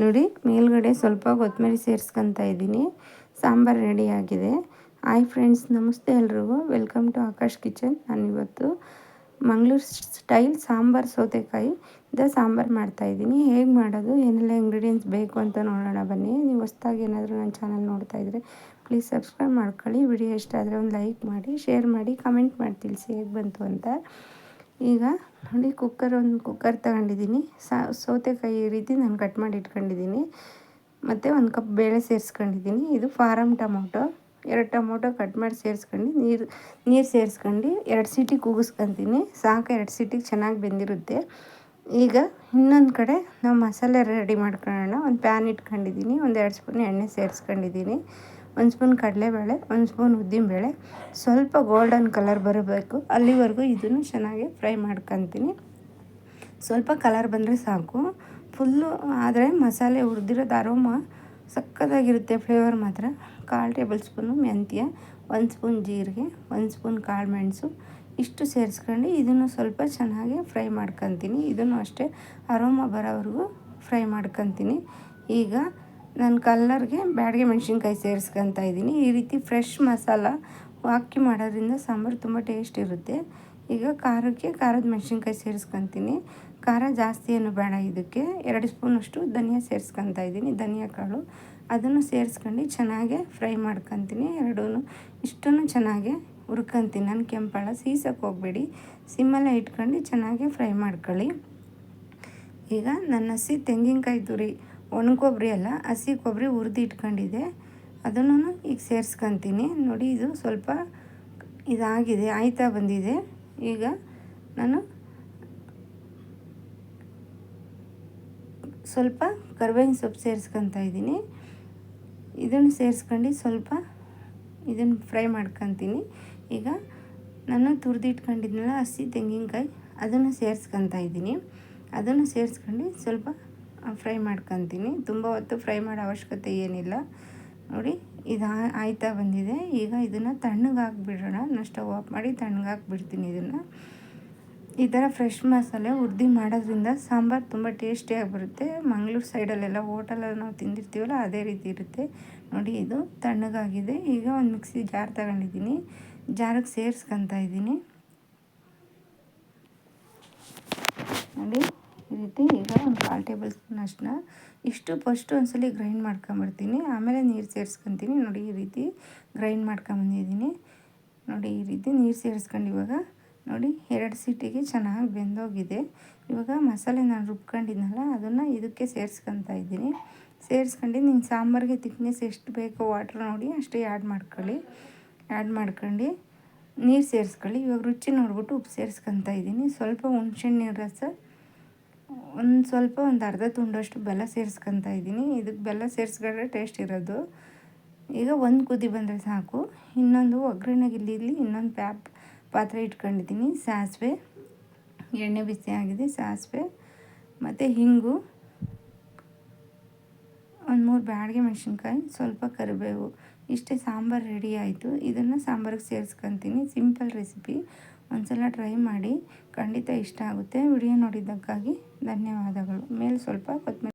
ನೋಡಿ, ಮೇಲ್ಗಡೆ ಸ್ವಲ್ಪ ಕೊತ್ತಂಬರಿ ಸೇರಿಸ್ಕೊತಾ ಇದ್ದೀನಿ. ಸಾಂಬಾರು ರೆಡಿಯಾಗಿದೆ ಹಾಯ್ ಫ್ರೆಂಡ್ಸ್ ನಮಸ್ತೆ ಎಲ್ರಿಗೂ. ವೆಲ್ಕಮ್ ಟು ಆಕಾಶ್ ಕಿಚನ್ ನಾನು ಇವತ್ತು ಮಂಗಳೂರು ಸ್ಟೈಲ್ ಸಾಂಬಾರು ಸೌತೆಕಾಯಿ ಇದ ಸಾಂಬಾರು ಮಾಡ್ತಾಯಿದ್ದೀನಿ ಹೇಗೆ ಮಾಡೋದು, ಏನೆಲ್ಲ ಇಂಗ್ರೀಡಿಯೆಂಟ್ಸ್ ಬೇಕು ಅಂತ ನೋಡೋಣ ಬನ್ನಿ. ನೀವು ಹೊಸ್ದಾಗಿ ಏನಾದರೂ ನನ್ನ ಚಾನಲ್ ನೋಡ್ತಾ ಇದ್ದರೆ ಪ್ಲೀಸ್ ಸಬ್ಸ್ಕ್ರೈಬ್ ಮಾಡ್ಕೊಳ್ಳಿ. ವಿಡಿಯೋ ಇಷ್ಟ ಆದರೆ ಒಂದು ಲೈಕ್ ಮಾಡಿ ಶೇರ್ ಮಾಡಿ ಕಮೆಂಟ್ ಮಾಡಿ ತಿಳಿಸಿ ಹೇಗೆ ಬಂತು ಅಂತ. ಈಗ ನೋಡಿ ಕುಕ್ಕರ್ ಒಂದು ಕುಕ್ಕರ್ ತಗೊಂಡಿದ್ದೀನಿ. ಸೌತೆಕಾಯಿ ರೀತಿ ನಾನು ಕಟ್ ಮಾಡಿ ಇಟ್ಕೊಂಡಿದ್ದೀನಿ. ಮತ್ತು ಒಂದು ಕಪ್ ಬೇಳೆ ಸೇರಿಸ್ಕೊಂಡಿದ್ದೀನಿ. ಇದು ಫಾರಮ್ ಟೊಮೊಟೊ. ಎರಡು ಟೊಮೊಟೊ ಕಟ್ ಮಾಡಿ ಸೇರಿಸ್ಕೊಂಡು ನೀರು ನೀರು ಸೇರಿಸ್ಕೊಂಡು ಎರಡು ಸೀಟಿ ಕೂಗಿಸ್ಕೊತೀನಿ. ಸಾಕು, ಎರಡು ಸೀಟಿಗೆ ಚೆನ್ನಾಗಿ ಬೆಂದಿರುತ್ತೆ. ಈಗ ಇನ್ನೊಂದು ಕಡೆ ನಾವು ಮಸಾಲೆ ರೆಡಿ ಮಾಡ್ಕೊಳ್ಳೋಣ. ಒಂದು ಪ್ಯಾನ್ ಇಟ್ಕೊಂಡಿದ್ದೀನಿ. ಒಂದು ಎರಡು ಸ್ಪೂನ್ ಎಣ್ಣೆ ಸೇರಿಸ್ಕೊಂಡಿದ್ದೀನಿ. ಒಂದು ಸ್ಪೂನ್ ಕಡಲೆಬೇಳೆ, ಒಂದು ಸ್ಪೂನ್ ಉದ್ದಿನಬೇಳೆ, ಸ್ವಲ್ಪ ಗೋಲ್ಡನ್ ಕಲರ್ ಬರಬೇಕು. ಅಲ್ಲಿವರೆಗೂ ಇದನ್ನು ಚೆನ್ನಾಗಿ ಫ್ರೈ ಮಾಡ್ಕೊತೀನಿ. ಸ್ವಲ್ಪ ಕಲರ್ ಬಂದರೆ ಸಾಕು. ಫುಲ್ಲು ಆದರೆ ಮಸಾಲೆ ಹುರಿದಿರೋದು ಅರೋಮ ಸಕ್ಕತ್ತಾಗಿರುತ್ತೆ ಫ್ಲೇವರ್ ಮಾತ್ರ. ಕಾಲು ಟೇಬಲ್ ಸ್ಪೂನು ಮೆಂತ್ಯ, ಒಂದು ಸ್ಪೂನ್ ಜೀರಿಗೆ, ಒಂದು ಸ್ಪೂನ್ ಕಾಳು ಮೆಣಸು ಇಷ್ಟು ಸೇರಿಸ್ಕೊಂಡು ಇದನ್ನು ಸ್ವಲ್ಪ ಚೆನ್ನಾಗಿ ಫ್ರೈ ಮಾಡ್ಕೊತೀನಿ. ಇದನ್ನು ಅಷ್ಟೇ ಅರೋಮ ಬರೋವರೆಗೂ ಫ್ರೈ ಮಾಡ್ಕೊತೀನಿ. ಈಗ ನಾನು ಕಲ್ಲರ್ಗೆ ಬ್ಯಾಡಿಗೆ ಮೆಣಸಿನ್ಕಾಯಿ ಸೇರಿಸ್ಕೊತಾ ಇದ್ದೀನಿ. ಈ ರೀತಿ ಫ್ರೆಶ್ ಮಸಾಲ ಹಾಕಿ ಮಾಡೋದ್ರಿಂದ ಸಾಂಬಾರು ತುಂಬ ಟೇಸ್ಟ್ ಇರುತ್ತೆ. ಈಗ ಖಾರಕ್ಕೆ ಖಾರದ ಮೆಣಸಿನ್ಕಾಯಿ ಸೇರಿಸ್ಕೊತೀನಿ. ಖಾರ ಜಾಸ್ತಿ ಏನು ಬೇಡ ಇದಕ್ಕೆ. ಎರಡು ಸ್ಪೂನಷ್ಟು ಧನಿಯಾ ಸೇರಿಸ್ಕೊತಾ ಇದ್ದೀನಿ, ಧನಿಯಾ ಕಾಳು. ಅದನ್ನು ಸೇರಿಸ್ಕೊಂಡು ಚೆನ್ನಾಗೆ ಫ್ರೈ ಮಾಡ್ಕೊತೀನಿ. ಎರಡೂ ಇಷ್ಟನ್ನು ಚೆನ್ನಾಗೆ ಹುರ್ಕೊತೀನಿ. ನಾನು ಕೆಂಪಾಳ ಸೀಸಕ್ಕೆ ಹೋಗಬೇಡಿ. ಸಿಮ್ಮಲ್ಲೇ ಇಟ್ಕೊಂಡು ಚೆನ್ನಾಗೆ ಫ್ರೈ ಮಾಡ್ಕೊಳ್ಳಿ. ಈಗ ನನ್ನ ಹಸಿ ತೆಂಗಿನಕಾಯಿ ತುರಿ ಒಣ ಕೊಬ್ಬರಿ ಅಲ್ಲ, ಹಸಿ ಕೊಬ್ಬರಿ ಹುರಿದು ಇಟ್ಕೊಂಡಿದ್ದೆ. ಅದನ್ನು ಈಗ ಸೇರಿಸ್ಕೊತೀನಿ. ನೋಡಿ, ಇದು ಸ್ವಲ್ಪ ಇದಾಗಿದೆ, ಆಯ್ತಾ ಬಂದಿದೆ. ಈಗ ನಾನು ಸ್ವಲ್ಪ ಕರ್ಬೇವಿನ ಸೊಪ್ಪು ಸೇರಿಸ್ಕೊತಾ ಇದ್ದೀನಿ. ಇದನ್ನು ಸೇರಿಸ್ಕೊಂಡು ಸ್ವಲ್ಪ ಇದನ್ನು ಫ್ರೈ ಮಾಡ್ಕೊತೀನಿ. ಈಗ ನಾನು ತುರಿದಿಟ್ಕೊಂಡಿದ್ನಲ್ಲ, ಹಸಿ ತೆಂಗಿನಕಾಯಿ, ಅದನ್ನು ಸೇರಿಸ್ಕೊತಾ ಇದ್ದೀನಿ. ಅದನ್ನು ಸೇರಿಸ್ಕೊಂಡು ಸ್ವಲ್ಪ ಫ್ರೈ ಮಾಡ್ಕೊತೀನಿ. ತುಂಬ ಹೊತ್ತು ಫ್ರೈ ಮಾಡೋ ಅವಶ್ಯಕತೆ ಏನಿಲ್ಲ. ನೋಡಿ, ಇದು ಆಯ್ತಾ ಬಂದಿದೆ. ಈಗ ಇದನ್ನು ತಣ್ಣಗೆ ಹಾಕ್ಬಿಡೋಣ. ನಾನು ಸ್ಟವ್ ಆಫ್ ಮಾಡಿ ತಣ್ಣಗೆ ಹಾಕ್ಬಿಡ್ತೀನಿ ಇದನ್ನು. ಈ ಥರ ಫ್ರೆಶ್ ಮಸಾಲೆ ಉರ್ದಿ ಮಾಡೋದ್ರಿಂದ ಸಾಂಬಾರು ತುಂಬ ಟೇಸ್ಟಿಯಾಗಿ ಬರುತ್ತೆ ಮಂಗಳೂರು ಸೈಡಲ್ಲೆಲ್ಲ ಹೋಟೆಲಲ್ಲಿ ನಾವು ತಿಂದಿರ್ತೀವಲ್ಲ, ಅದೇ ರೀತಿ ಇರುತ್ತೆ. ನೋಡಿ, ಇದು ತಣ್ಣಗಾಗಿದೆ ಈಗ ಒಂದು ಮಿಕ್ಸಿ ಜಾರ್ ತಗೊಂಡಿದ್ದೀನಿ. ಜಾರಿಗೆ ಸೇರಿಸ್ಕೊತಾ ಇದ್ದೀನಿ. ನೋಡಿ ರೀತಿ ಈಗ ಒಂದು ಕಾಲು ಟೇಬಲ್ ಸ್ಪೂನ್ ಅಷ್ಟನ್ನ ಇಷ್ಟು ಫಸ್ಟು ಒಂದ್ಸಲಿ ಗ್ರೈಂಡ್ ಮಾಡ್ಕೊಂಬರ್ತೀನಿ ಆಮೇಲೆ ನೀರು ಸೇರಿಸ್ಕೊತೀನಿ. ನೋಡಿ ಈ ರೀತಿ ಗ್ರೈಂಡ್ ಮಾಡ್ಕೊಂಬಂದಿದ್ದೀನಿ ನೋಡಿ ಈ ರೀತಿ ನೀರು ಸೇರಿಸ್ಕೊಂಡು ಇವಾಗ ನೋಡಿ ಎರಡು ಸೀಟಿಗೆ ಚೆನ್ನಾಗಿ ಬೆಂದೋಗಿದೆ. ಇವಾಗ ಮಸಾಲೆ ನಾನು ರುಬ್ಕೊಂಡಿದ್ನಲ್ಲ, ಅದನ್ನು ಇದಕ್ಕೆ ಸೇರಿಸ್ಕೊತಾ ಇದ್ದೀನಿ. ಸೇರಿಸ್ಕೊಂಡು ನಿಮ್ಮ ಸಾಂಬಾರಿಗೆ ತಿಕ್ನೆಸ್ ಎಷ್ಟು ಬೇಕೋ ವಾಟ್ರ್ ನೋಡಿ ಅಷ್ಟೇ ಆ್ಯಡ್ ಮಾಡ್ಕೊಳ್ಳಿ. ಆ್ಯಡ್ ಮಾಡ್ಕೊಂಡು ನೀರು ಸೇರಿಸ್ಕೊಳ್ಳಿ. ಇವಾಗ ರುಚಿ ನೋಡ್ಬಿಟ್ಟು ಉಪ್ಪು ಸೇರಿಸ್ಕೊತಾ ಇದ್ದೀನಿ. ಸ್ವಲ್ಪ ಹುಣ್ಸೆಣ್ಣೆ ರಸ ಒಂದು ಸ್ವಲ್ಪ ಒಂದು ಅರ್ಧ ತುಂಡಷ್ಟು ಬೆಲ್ಲ ಸೇರಿಸ್ಕೊತಾ ಇದ್ದೀನಿ. ಇದಕ್ಕೆ ಬೆಲ್ಲ ಸೇರಿಸ್ಕೊಂಡ್ರೆ ಟೇಸ್ಟ್ ಇರೋದು. ಈಗ ಒಂದು ಕುದಿ ಬಂದರೆ ಸಾಕು. ಇನ್ನೊಂದು ಒಗ್ಗರಣೆಗೆ ಇಲ್ಲಿ ಇನ್ನೊಂದು ಪ್ಯಾಪ್ ಪಾತ್ರೆ ಇಟ್ಕೊಂಡಿದ್ದೀನಿ. ಸಾಸಿವೆ, ಎಣ್ಣೆ ಬಿಸಿ ಆಗಿದೆ, ಸಾಸಿವೆ ಮತ್ತು ಹಿಂಗು. ಒಂದು ಮೂರು ಬ್ಯಾಡಿಗೆ ಮೆಣಸಿನ್ಕಾಯಿ, ಸ್ವಲ್ಪ ಕರಿಬೇವು. ಇಷ್ಟೇ ಸಾಂಬಾರು ರೆಡಿ ಆಯಿತು. ಇದನ್ನು ಸಾಂಬಾರಿಗೆ ಸೇರಿಸ್ಕೊತೀನಿ. ಸಿಂಪಲ್ ರೆಸಿಪಿ ಒಂದ್ಸಲ ಟ್ರೈ ಮಾಡಿ ಖಂಡಿತ ಇಷ್ಟ ಆಗುತ್ತೆ. ವಿಡಿಯೋ ನೋಡಿದ್ದಕ್ಕಾಗಿ ಧನ್ಯವಾದಗಳು. ಮೇಲೆ ಸ್ವಲ್ಪ ಕೊತ್ತಂಬರಿ